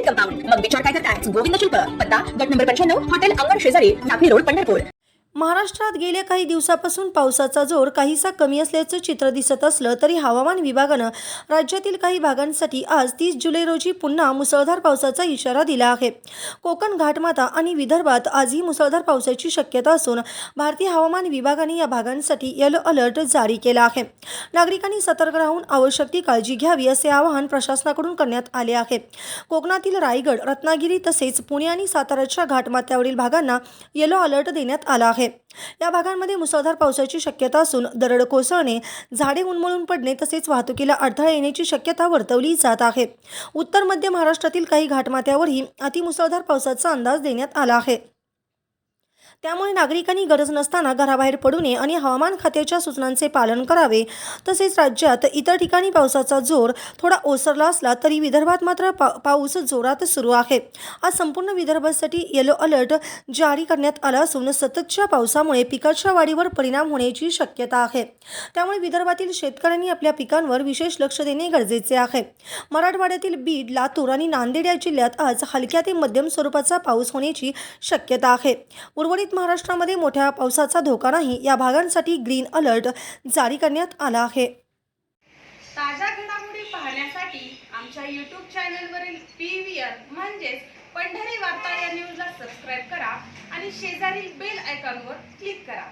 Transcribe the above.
Compound मग विचार काय करताय? गोविंद शिल्प पत्ता गट नंबर पंच्याण्णव हॉटेल अंगण शेजारी नागरी रोड पंढरपूर. महाराष्ट्रात गेल्या काही दिवसापासून पावसाचा जोर काहीसा कमी असल्याचं चित्र दिसत असलं तरी हवामान विभागानं राज्यातील काही भागांसाठी आज तीस जुलै रोजी पुन्हा मुसळधार पावसाचा इशारा दिला आहे. कोकण घाटमाता आणि विदर्भात आजही मुसळधार पावसाची शक्यता असून भारतीय हवामान विभागाने या भागांसाठी येलो अलर्ट जारी केला आहे. नागरिकांनी सतर्क राहून आवश्यक ती काळजी घ्यावी असे आवाहन प्रशासनाकडून करण्यात आले आहे. कोकणातील रायगड रत्नागिरी तसेच पुणे आणि साताऱ्याच्या घाटमाथ्यावरील भागांना येलो अलर्ट देण्यात आला आहे. या भागांमध्ये मुसळधार पावसाची शक्यता असून दरड कोसळणे झाडे उन्मळून पडणे तसेच वाहतुकीला अडथळा येण्याची शक्यता वर्तवली जात आहे. उत्तर मध्य महाराष्ट्रातील काही घाटमाथ्यावरही अतिमुसळधार पावसाचा अंदाज देण्यात आला आहे. त्यामुळे नागरिकांनी गरज नसताना घराबाहेर पडू नये आणि हवामान खात्याच्या सूचनांचे पालन करावे. तसेच राज्यात इतर ठिकाणी पावसाचा जोर थोडा ओसरला असला तरी विदर्भात मात्र पा पाऊस जोरात सुरू आहे. आज संपूर्ण विदर्भासाठी येलो अलर्ट जारी करण्यात आला असून सततच्या पावसामुळे पिकाच्या वाढीवर परिणाम होण्याची शक्यता आहे. त्यामुळे विदर्भातील शेतकऱ्यांनी आपल्या पिकांवर विशेष लक्ष देणे गरजेचे आहे. मराठवाड्यातील बीड लातूर आणि नांदेड या जिल्ह्यात आज हलक्या ते मध्यम स्वरूपाचा पाऊस होण्याची शक्यता आहे. उर्वरित महाराष्ट्रामध्ये मोठ्या पावसाचा धोका नाही या भागांसाठी ग्रीन अलर्ट जारी करण्यात आला आहे. ताज्या घडामोडी पाहण्यासाठी आमच्या यूट्यूब चॅनलवरील पी व्ही आर म्हणजेच पंढरी वार्ता या न्यूजला सबस्क्राईब करा आणि शेजारील बेल आयकॉनवर क्लिक करा.